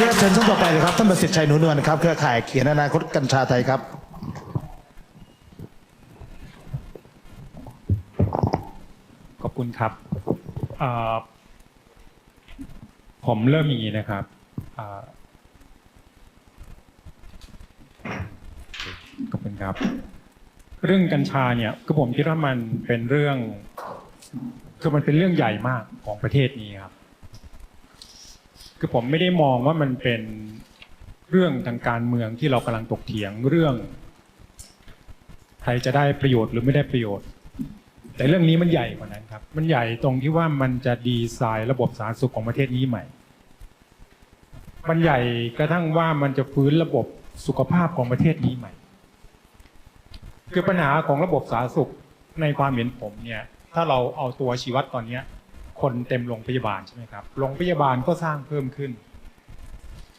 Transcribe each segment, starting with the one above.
ออนุญาตเชิญท่านต่อไปเลยครับท่านประสิทธิ์ชัยหนูนวลครับเครือข่ายเขียนอนาคตกัญชาไทยครับ ขอบคุณครับเอ่อผมเริ่มอย่างนี้นะครับเอ่อขอบคุณครับ เรื่องกัญชาเนี่ยคือผมคิดว่ามันเป็นเรื่อง คือมันเป็นเรื่องใหญ่มากของประเทศนี้ครับ คือผมไม่ได้มองว่ามันเป็นเรื่องทางการเมืองที่เรากำลังตกเถียงเรื่อง ใครจะได้ประโยชน์หรือไม่ได้ประโยชน์ แต่เรื่องนี้มันใหญ่กว่านั้นครับ มันใหญ่ตรงที่ว่ามันจะดีไซน์ระบบสาธารณสุขของประเทศนี้ใหม่ มันใหญ่กระทั่งว่ามันจะฟื้นระบบสุขภาพของประเทศนี้ใหม่ คือปัญหาของระบบสาธารณสุขในความเห็นผมเนี่ย ถ้าเราเอาตัวชีวัดตอนเนี้ย คนเต็มโรงพยาบาลใช่ไหมครับโรงพยาบาลก็สร้างเพิ่มขึ้น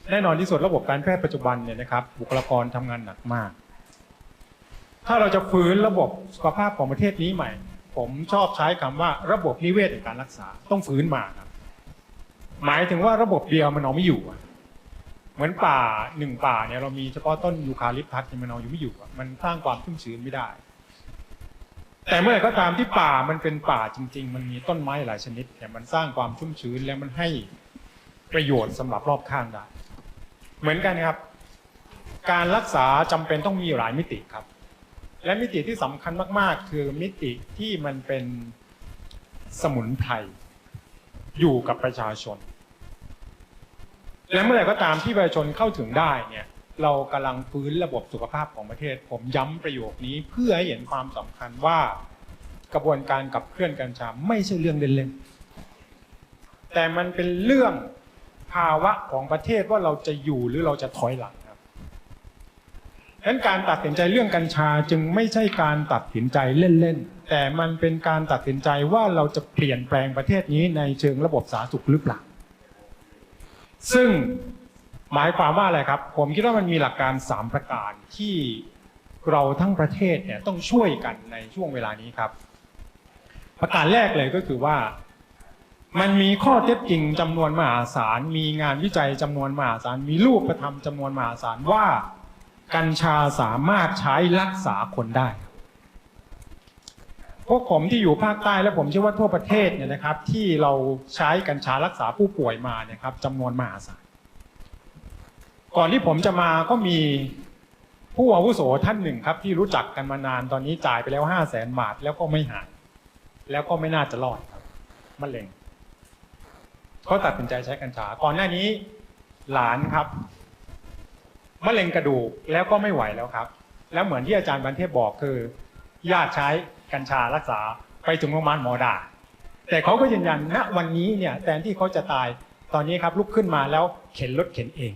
แน่นอนที่สุดระบบการแพทย์ปัจจุบันเนี่ยนะครับบุคลากรทำงานหนักมาก ถ้าเราจะฟื้นระบบสุขภาพของประเทศนี้ใหม่ ผมชอบใช้คำว่าระบบนิเวศในการรักษาต้องฟื้นมาครับหมายถึงว่าระบบเดียวมันเอาไม่อยู่เหมือนป่าหนึ่งป่าเนี่ยเรามีเฉพาะต้นยูคาลิปทัสมันเอาอยู่ไม่อยู่มันสร้างความชุ่มชื้นไม่ได้ แต่เมื่อไหร่ก็ตามที่ป่ามันเป็นป่าจริง ๆ มันมีต้นไม้หลายชนิดเนี่ยมันสร้างความชุ่มชื้นและมันให้ประโยชน์สำหรับรอบข้างได้เหมือนกันครับ การรักษาจำเป็นต้องมีหลายมิติครับ และมิติที่สำคัญมากๆ คือมิติที่มันเป็นสมุนไพรอยู่กับประชาชน และเมื่อไหร่ก็ตามที่ประชาชนเข้าถึงได้เนี่ย เรากำลังฟื้นระบบสุขภาพของประเทศ ผมย้ำประโยคนี้เพื่อให้เห็นความสำคัญว่ากระบวนการกับเคลื่อนกัญชาไม่ใช่เรื่องเล่นๆ แต่มันเป็นเรื่องภาวะของประเทศว่าเราจะอยู่หรือเราจะถอยหลังครับดังนั้นการตัดสินใจเรื่องกัญชาจึงไม่ใช่การตัดสินใจเล่นๆ แต่มันเป็นการตัดสินใจว่าเราจะเปลี่ยนแปลงประเทศนี้ในเชิงระบบสาธารณสุขหรือเปล่า ซึ่ง หมายความว่าอะไรครับ ผมคิดว่ามันมีหลักการ 3 ประการที่เราทั้งประเทศเนี่ยต้องช่วยกันในช่วงเวลานี้ครับ ประการแรกเลยก็คือว่า มันมีข้อเท็จจริงจำนวนมหาศาล มีงานวิจัยจำนวนมหาศาล มีรูปธรรมจำนวนมหาศาลว่ากัญชาสามารถใช้รักษาคนได้พวกผมที่อยู่ภาคใต้และผมเชื่อว่าทั่วประเทศเนี่ยนะครับ ที่เราใช้กัญชารักษาผู้ป่วยมาเนี่ยครับจำนวนมหาศาล ก่อนที่ผมจะมาก็มีผู้อาวุโสท่านหนึ่งครับ ที่รู้จักกันมานานตอนนี้จ่ายไปแล้วห้าแสนบาทแล้วก็ไม่หายแล้วก็ไม่น่าจะรอดครับมะเร็งเขาตัดสินใจใช้กัญชาก่อนหน้านี้ หลานครับมะเร็งกระดูกแล้วก็ไม่ไหวแล้วครับ แล้วเหมือนที่อาจารย์บันเทพบอกคือญาติใช้กัญชารักษาไปถึงโรงพยาบาลหมอดา แต่เขาก็ยืนยันณวันนี้เนี่ยแทนที่เขาจะตายตอนนี้ครับลุกขึ้นมาแล้วเข็นรถเข็นเอง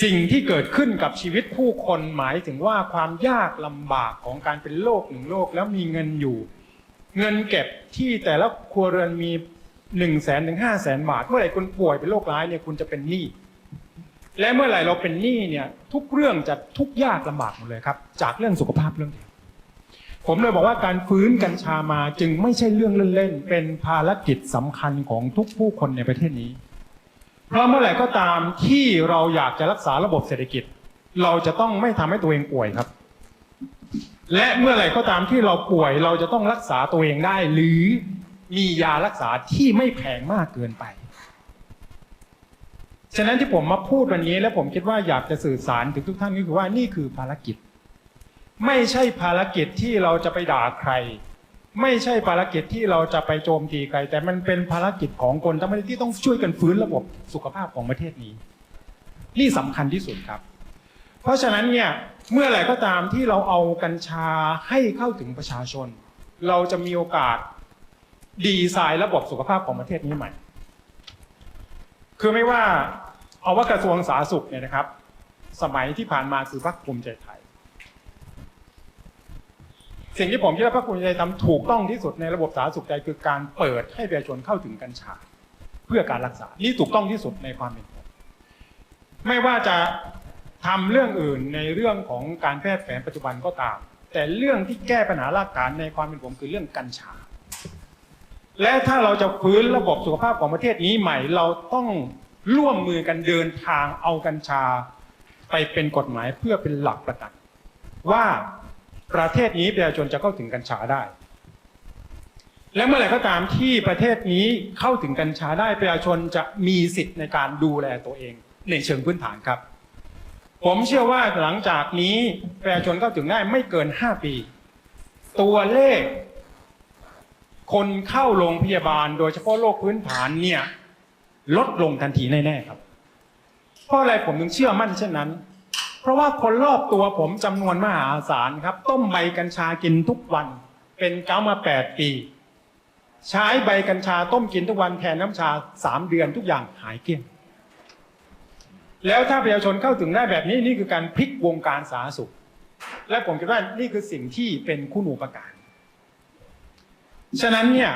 สิ่งที่เกิดขึ้นกับชีวิตผู้คนหมายถึงว่าความยากลำบากของการเป็นโรคหนึ่งโรคแล้วมีเงินอยู่ เงินเก็บที่แต่ละครัวเรือนมีหนึ่งแสนถึงห้าแสนบาท เมื่อไหร่คุณป่วยเป็นโรคร้ายเนี่ยคุณจะเป็นหนี้และเมื่อไหร่เราเป็นหนี้เนี่ย ทุกเรื่องจะทุกยากลำบากหมดเลยครับ จากเรื่องสุขภาพเรื่องเดียวผมเลยบอกว่าการฟื้นกัญชามาจึงไม่ใช่เรื่องเล่นๆเป็นภารกิจสำคัญของทุกผู้คนในประเทศนี้ เพราะเมื่อไหร่ก็ตามที่เราอยากจะรักษาระบบเศรษฐกิจ เราจะต้องไม่ทำให้ตัวเองป่วยครับ และเมื่อไหร่ก็ตามที่เราป่วย เราจะต้องรักษาตัวเองได้ หรือมียารักษาที่ไม่แพงมากเกินไป ฉะนั้นที่ผมมาพูดวันนี้และผมคิดว่าอยากจะสื่อสารถึงทุกท่านก็คือว่านี่คือภารกิจ ไม่ใช่ภารกิจที่เราจะไปด่าใคร ไม่ใช่ภารกิจที่เราจะไปโจมตีใคร แต่มันเป็นภารกิจของคนทั้งประเทศที่ต้องช่วยกันฟื้นระบบสุขภาพของประเทศนี้ นี่สำคัญที่สุดครับ เพราะฉะนั้นเนี่ยเมื่อไหร่ก็ตามที่เราเอากัญชาให้เข้าถึงประชาชน เราจะมีโอกาสดีไซน์ระบบสุขภาพของประเทศนี้ใหม่ คือไม่ว่าเอาว่ากระทรวงสาธารณสุขเนี่ยนะครับ สมัยที่ผ่านมาคือพรรคภูมิใจไทย สิ่งที่ผมคิดว่าพรรคภูมิใจทำถูกต้องที่สุดในระบบสาธารณสุขใจคือการเปิดให้ประชาชนเข้าถึงกัญชา เพื่อการรักษานี่ถูกต้องที่สุดในความเป็นผมไม่ว่าจะทำเรื่องอื่นในเรื่องของการแพทย์แผนปัจจุบันก็ตาม แต่เรื่องที่แก้ปัญหารากฐานในความเป็นผมคือเรื่องกัญชา และถ้าเราจะฟื้นระบบสุขภาพของประเทศนี้ใหม่ เราต้องร่วมมือกันเดินทางเอากัญชา ไปเป็นกฎหมายเพื่อเป็นหลักประกัน ว่า ประเทศนี้ประชาชนจะเข้าถึงกัญชาได้ และเมื่อไหร่ก็ตามที่ประเทศนี้เข้าถึงกัญชาได้ประชาชนจะมีสิทธิ์ในการดูแลตัวเองในเชิงพื้นฐานครับ ผมเชื่อว่าหลังจากนี้ประชาชนเข้าถึงได้ไม่เกิน 5 ปี ตัวเลข คนเข้าโรงพยาบาล โดยเฉพาะโรคพื้นฐานเนี่ยลดลงทันทีแน่ๆครับ เพราะอะไรผมถึงเชื่อมั่นเช่นนั้น เพราะว่าคนรอบตัวผมจำนวนมหาศาลครับ ต้มใบกัญชากินทุกวัน เป็นเก้ามาแปดปี ใช้ใบกัญชาต้มกินทุกวันแทนน้ำชาสามเดือนทุกอย่างหายเกลี้ยงแล้วถ้าประชาชนเข้าถึงได้แบบนี้นี่คือการพลิกวงการสาธารณสุข และผมคิดว่านี่คือสิ่งที่เป็นคุณูประการฉะนั้นเนี่ย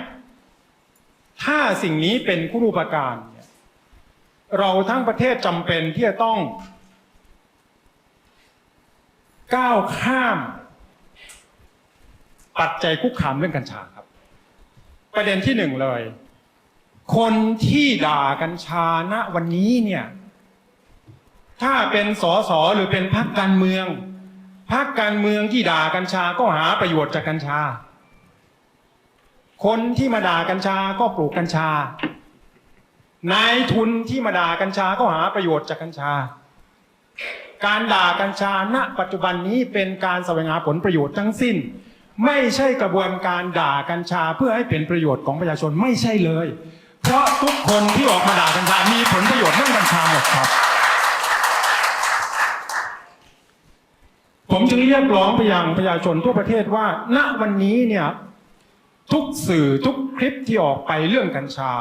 ถ้าสิ่งนี้เป็นคุณูประการเนี่ยเราทั้งประเทศจำเป็นที่จะต้อง ก้าวข้าม ปัจจัยคุกคามเรื่องกัญชาครับ ประเด็นที่หนึ่งเลย คนที่ด่ากัญชาณวันนี้เนี่ย ถ้าเป็นสสหรือเป็นพรรคการเมืองพรรคการเมืองที่ด่ากัญชาก็หาประโยชน์จากกัญชา คนที่มาด่ากัญชาก็ปลูกกัญชานายทุนที่มาด่ากัญชาก็หาประโยชน์จากกัญชา การด่ากัญชาณปัจจุบันนี้เป็นการแสวงหาผลประโยชน์ทั้งสิ้น ไม่ใช่กระบวนการด่ากัญชาเพื่อให้เป็นประโยชน์ของประชาชนไม่ใช่เลย เพราะทุกคนที่ออกมาด่ากัญชา มีผลประโยชน์เรื่องกัญชาหมดครับ ผมจึงเรียกร้องไปยังประชาชนทั่วประเทศว่า ณวันนี้เนี่ยทุกสื่อทุกคลิปที่ออกไปเรื่องกัญชา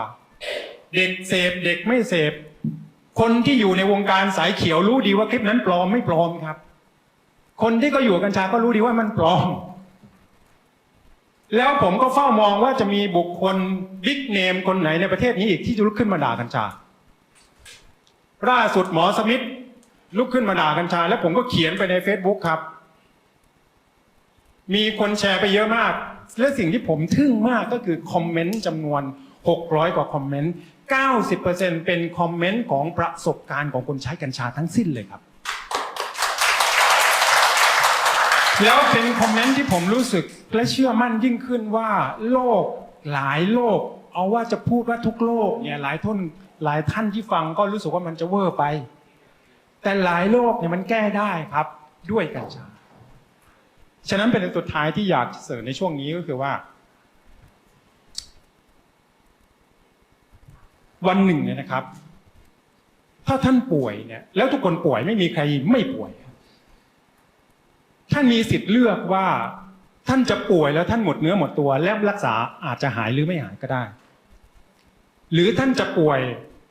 เด็กเสพเด็กไม่เสพ คนที่อยู่ในวงการสายเขียวรู้ดีว่าคลิปนั้นปลอมไม่ปลอมครับ คนที่ก็อยู่กัญชาก็รู้ดีว่ามันปลอม แล้วผมก็เฝ้ามองว่าจะมีบุคคลบิ๊กเนมคนไหนในประเทศนี้อีกที่จะลุกขึ้นมาด่ากัญชาล่าสุดหมอสมิธลุกขึ้นมาด่ากัญชา แล้วผมก็เขียนไปใน Facebook ครับ มีคนแชร์ไปเยอะมาก และสิ่งที่ผมทึ่งมากก็คือคอมเมนต์จำนวน 600 กว่าคอมเมนต์ 90%เป็นคอมเมนต์ของประสบการณ์ของคนใช้กัญชาทั้งสิ้นเลยครับ แล้วเป็นคอมเมนต์ที่ผมรู้สึกและเชื่อมั่นยิ่งขึ้นว่าโลกหลายโลก เอาว่าจะพูดว่าทุกโลกเนี่ยหลายท่านหลายท่านที่ฟังก็รู้สึกว่ามันจะเวอร์ไป แต่หลายโลกเนี่ยมันแก้ได้ครับด้วยกัญชา ฉะนั้นเป็นสุดท้ายที่อยากเสริมในช่วงนี้ก็คือว่า วันหนึ่งเนี่ยนะครับ ถ้าท่านป่วยเนี่ย แล้วทุกคนป่วยไม่มีใครไม่ป่วย ท่านมีสิทธิ์เลือกว่าท่านจะป่วยแล้วท่านหมดเนื้อหมดตัว แล้วรักษาอาจจะหายหรือไม่หายก็ได้ หรือท่านจะป่วย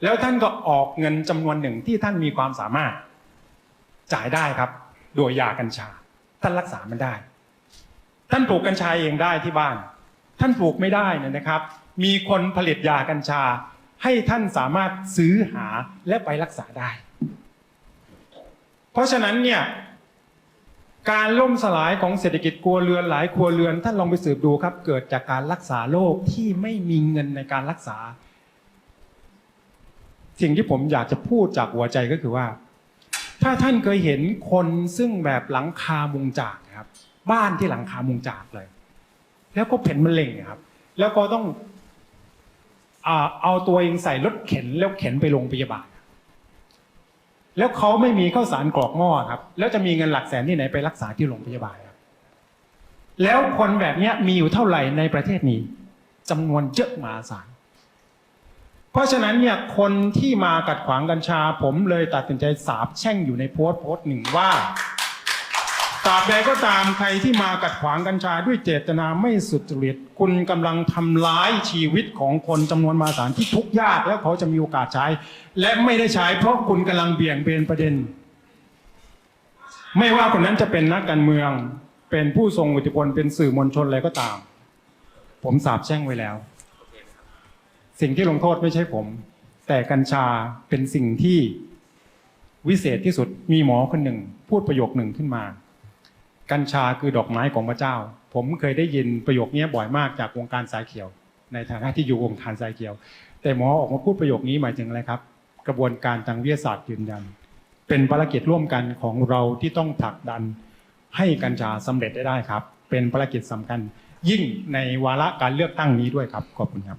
แล้วท่านก็ออกเงินจำนวนหนึ่งที่ท่านมีความสามารถ จ่ายได้ครับ โดยยากัญชา ท่านรักษามันได้ ท่านปลูกกัญชาเองได้ที่บ้าน ท่านปลูกไม่ได้นะครับ มีคนผลิตยากัญชา ให้ท่านสามารถซื้อหาและไปรักษาได้ เพราะฉะนั้นเนี่ยการล่มสลายของเศรษฐกิจครัวเรือนหลายครัวเรือนท่านลองไปสืบดูครับ เกิดจากการรักษาโรคที่ไม่มีเงินในการรักษา สิ่งที่ผมอยากจะพูดจากหัวใจก็คือว่า ถ้าท่านเคยเห็นคนซึ่งแบบหลังคามุงจากนะครับ บ้านที่หลังคามุงจากเลย แล้วก็เผ็นมะเร็งครับ แล้วก็ต้อง เอาตัวเองใส่รถเข็นแล้วเข็นไปโรงพยาบาล แล้วเขาไม่มีข้าวสารกรอกหม้อครับ แล้วจะมีเงินหลักแสนที่ไหนไปรักษาที่โรงพยาบาลครับ แล้วคนแบบนี้มีอยู่เท่าไหร่ในประเทศนี้จำนวนเยอะมหาศาลเพราะฉะนั้นเนี่ยคนที่มากัดขวางกัญชา ผมเลยตัดสินใจสาบแช่งอยู่ในโพสต์โพสต์หนึ่งว่า ตราบใดก็ตามใครที่มากัดขวางกัญชาด้วยเจตนาไม่สุจริต คุณกำลังทำร้ายชีวิตของคนจำนวนมหาศาลที่ทุกข์ยากแล้วเขาจะมีโอกาสใช้ และไม่ได้ใช้เพราะคุณกำลังเบี่ยงเบนประเด็น ไม่ว่าคนนั้นจะเป็นนักการเมือง เป็นผู้ทรงอิทธิพลเป็นสื่อมวลชนอะไรก็ตาม ผมสาบแช่งไว้แล้ว สิ่งที่ลงโทษไม่ใช่ผม แต่กัญชาเป็นสิ่งที่วิเศษที่สุดมีหมอคนหนึ่ง พูดประโยคหนึ่งขึ้นมา กัญชาคือดอกไม้ของพระเจ้า ผมเคยได้ยินประโยคนี้บ่อยมากจากวงการสายเขียว ในฐานะที่อยู่วงการสายเขียว แต่หมอออกมาพูดประโยคนี้หมายถึงอะไรครับ กระบวนการทางวิทยาศาสตร์ยืนยัน เป็นภารกิจร่วมกันของเราที่ต้องผลักดันให้กัญชาสำเร็จได้ได้ครับ เป็นภารกิจสำคัญยิ่งในวาระการเลือกตั้งนี้ด้วยครับขอบคุณครับ